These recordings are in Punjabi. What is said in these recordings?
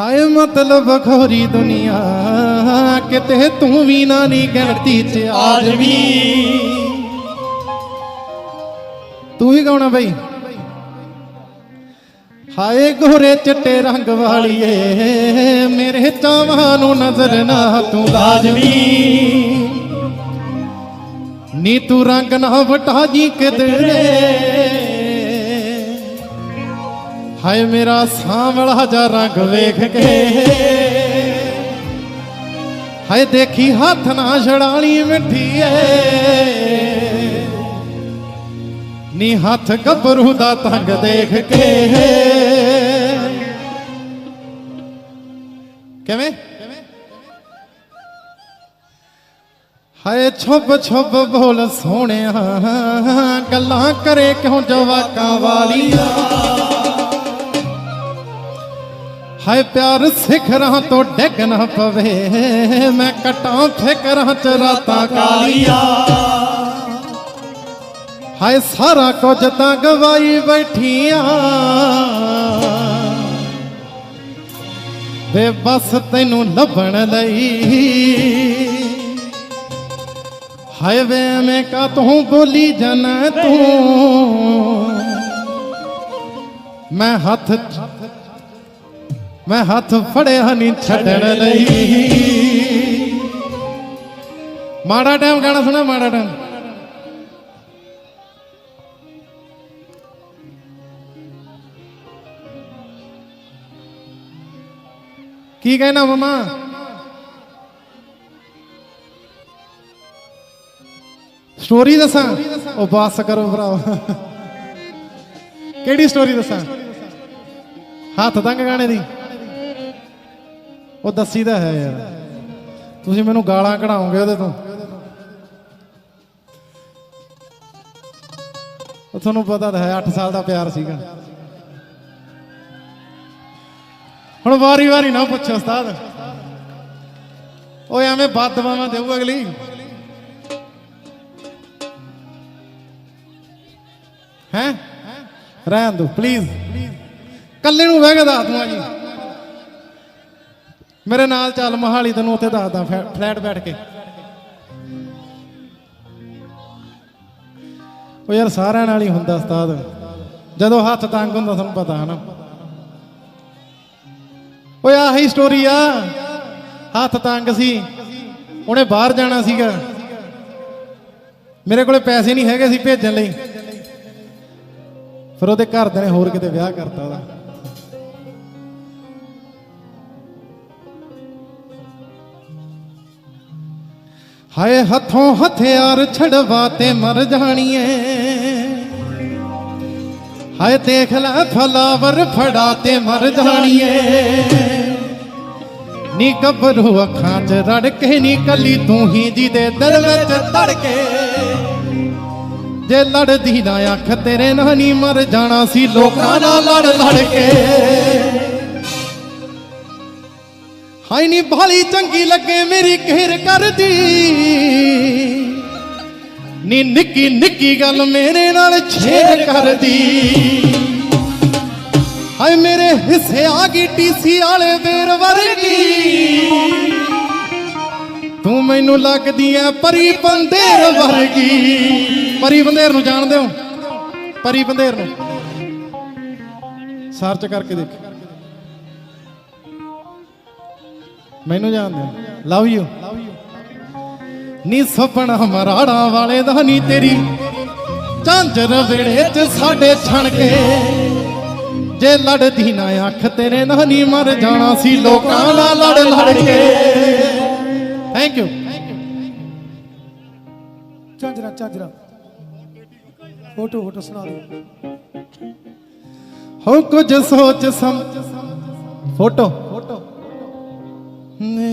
ਹਾਏ ਮਤਲਬ ਖੋਰੀ ਦੁਨੀਆ, ਕਿਤੇ ਤੂੰ ਵੀ ਨਾ ਨੀ ਗਿਣਤੀ ਚ ਆਜਵੀ ਤੂੰ ਹੀ ਗਾਉਣਾ ਬਈ? ਹਾਏ ਗੋਰੇ ਚਿੱਟੇ ਰੰਗ ਵਾਲੀਏ, ਮੇਰੇ ਚਾਵਾਂ ਨੂੰ ਨਜ਼ਰ ਨਾ ਤੂੰ ਲਾਜਮੀ ਨੀ ਤੂੰ ਰੰਗ ਨਾ ਵਟਾ ਜੀ ਕਿਦਰੇ ਹਾਏ ਮੇਰਾ ਸਾਂਵਲਾ ਜਾ ਰੰਗ ਵੇਖ ਕੇ। ਹਾਏ ਦੇਖੀ ਹੱਥ ਨਾ ਛੜਾਣੀ ਮਿੱਠੀਏ ਨੀ ਹੱਥ ਗੱਭਰੂ ਦਾ ਤੰਗ ਦੇਖ ਕੇ। ਕਿਵੇਂ? ਹਾਏ ਛੁੱਬ ਛੁੱਬ ਬੋਲ ਸੋਹਣਿਆ, ਗੱਲਾਂ ਕਰੇ ਕਿਉਂ ਜਵਾਕਾਂ ਵਾਲੀਆਂ? ਹਾਏ ਪਿਆਰ ਸਿਖਰਾਂ ਤੋਂ ਡਿੱਗ ਨਾ ਪਵੇ, ਮੈਂ ਕਟਾਂ ਫਿਕਰਾਂ ਚ ਰਾਤਾਂ ਕਾਲੀਆਂ ਹਾਏ ਸਾਰਾ ਕੁਝ ਤਾਂ ਗਵਾਈ ਬੈਠੀਆਂ। ਵੇ ਬਸ ਤੈਨੂੰ ਲੱਭਣ ਲਈ। ਹਾਏ ਵੇ ਮੈਂ ਕਾ ਤੂੰ ਬੋਲੀ ਜਾਣਾ ਤੂੰ। ਮੈਂ ਹੱਥ ਮੈਂ ਹੱਥ ਫੜਿਆ ਨਹੀਂ ਛੱਡਣ ਲਈ। ਮਾੜਾ ਟਾਈਮ ਗਾਣਾ ਸੁਣਾ, ਮਾੜਾ ਟਾਈਮ। ਕੀ ਕਹਿਣਾ ਮਮਾ? ਸਟੋਰੀ ਦੱਸਾਂ? ਉਹ ਬਾਸ ਕਰੋ ਭਰਾ ਕਿਹੜੀ ਸਟੋਰੀ ਦੱਸਾਂ? ਹੱਥ ਤੰਗ ਗਾਣੇ ਦੀ। ਉਹ ਦੱਸੀ ਤਾਂ ਹੈ ਯਾਰ। ਤੁਸੀਂ ਮੈਨੂੰ ਗਾਲਾਂ ਕਢਾਓਗੇ ਉਹਦੇ ਤੋਂ। ਉਹ ਤੁਹਾਨੂੰ ਪਤਾ ਤਾਂ ਹੈ 8 ਸਾਲ ਦਾ ਪਿਆਰ ਸੀਗਾ। ਹੁਣ ਵਾਰੀ ਵਾਰੀ ਨਾ ਪੁੱਛੋ ਉਸਤਾਦ। ਓਏ ਐਵੇਂ ਬਦਦਵਾਵਾਂ ਦੇਊ ਅਗਲੀ। ਹੈ? ਰਹਿਣ ਦੋ ਪਲੀਜ਼ ਕੱਲੇ ਨੂੰ ਬਹਿ ਕੇ ਦੱਸ ਦੂੰਗਾ ਜੀ। ਮੇਰੇ ਨਾਲ ਚੱਲ ਮਹਾਲੀ, ਤੈਨੂੰ ਉੱਥੇ ਦੱਸਦਾ ਫੈ- ਫਲੈਟ ਬੈਠ ਕੇ। ਉਹ ਯਾਰ ਸਾਰਿਆਂ ਨਾਲ ਹੀ ਹੁੰਦਾ ਉਸਤਾਦ। ਜਦੋਂ ਹੱਥ ਤੰਗ ਹੁੰਦਾ ਤੁਹਾਨੂੰ ਪਤਾ, ਹਨਾ। ਨਾ ਓਏ, ਆਹੀ ਸਟੋਰੀ ਆ। ਹੱਥ ਤੰਗ ਸੀ। ਉਹਨੇ ਬਾਹਰ ਜਾਣਾ ਸੀਗਾ। ਮੇਰੇ ਕੋਲੇ ਪੈਸੇ ਨਹੀਂ ਹੈਗੇ ਸੀ ਭੇਜਣ ਲਈ। ਫਿਰ ਉਹਦੇ ਘਰਦਿਆਂ ਨੇ ਹੋਰ ਕਿਤੇ ਵਿਆਹ ਕਰਤਾ ਉਹਦਾ। ਹਾਏ ਹੱਥੋਂ ਹਥਿਆਰ ਛੜਵਾ ਤੇ ਮਰ ਜਾਣੀਏ। ਹਾਏ ਦੇਖ ਲੈ ਫਲਾਵਰ ਫੜਾ ਤੇ ਮਰ ਜਾਣੀਏ। ਨੀ ਗੱਭਰੂ ਅੱਖਾਂ 'ਚ ਰੜ ਕੇ ਨੀ ਕੱਲੀ ਤੂੰ ਹੀ ਜੀ ਦੇ ਦਿਲ ਵਿੱਚ ਧੜਕੇ। ਜੇ ਲੜਦੀ ਨਾ ਅੱਖ ਤੇਰੇ ਨਾਲ ਨਹੀਂ ਮਰ ਜਾਣਾ ਸੀ ਲੋਕਾਂ ਨਾਲ ਲੜ ਲੜ ਕੇ ਹਾਈ ਨੀ ਭਾਲੀ ਚੰਗੀ ਲੱਗੇ ਮੇਰੀ ਘੇਰ ਕਰਦੀ। ਨੀ ਨਿੱਕੀ ਨਿੱਕੀ ਗੱਲ ਮੇਰੇ ਨਾਲ ਛੇੜ ਕਰਦੀ। ਹਾਏ ਮੇਰੇ ਹਿੱਸੇ ਆ ਗਈ ਟੀਸੀ ਵਾਲੇ ਵੇਰ ਵਰਗੀ। ਤੂੰ ਮੈਨੂੰ ਲੱਗਦੀ ਐ ਪਰੀ ਬੰਦੇਰ ਵਰਗੀ। ਪਰੀ ਬੰਦੇਰ ਨੂੰ ਜਾਣਦੇ ਹੋ ਪਰੀ ਬੰਦੇਰ ਨੂੰ। ਸਰਚ ਕਰਕੇ ਦੇਖ। ਮੈਨੂੰ ਜਾਣਦੇ ਹੋ ਲਵ ਯੂ। ਨੀ ਸੁਪਨਾ ਮਰਾੜਾ ਵਾਲੇ ਦਾ ਨੀ ਤੇਰੀ। ਝਾਂਜਰ ਵੇੜੇ ਚ ਸਾਡੇ ਛਣ ਕੇ ਜੇ ਲੜਦੀ ਨਾ ਅੱਖ ਤੇਰੇ ਨਾਲ ਨਹੀਂ ਮਰ ਜਾਣਾ ਸੀ ਲੋਕਾਂ ਨਾਲ ਲੜ ਲੜ ਕੇ ਥੈਂਕ ਯੂ ਝਾਂਜਰਾ ਝਾਂਜਰਾ। ਫੋਟੋ ਫੋਟੋ ਸੁਣਾ ਦਿਓ। ਹੋ ਕੁਝ ਸੋਚ ਸਮ ਫੋਟੋ।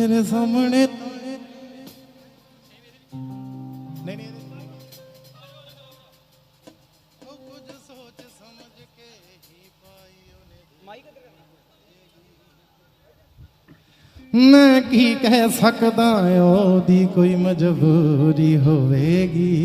ਫੋਟੋ ਸਾਹਮਣੇ। ਨਹੀਂ ਨਹੀਂ ਹੋ ਕੁਝ ਸੋਚ ਸਮਝ ਕੇ ਹੀ ਪਾਈ ਉਹਨੇ ਮੈਂ ਕੀ ਕਹਿ ਸਕਦਾ ਉਹਦੀ ਕੋਈ ਮਜਬੂਰੀ ਹੋਵੇਗੀ?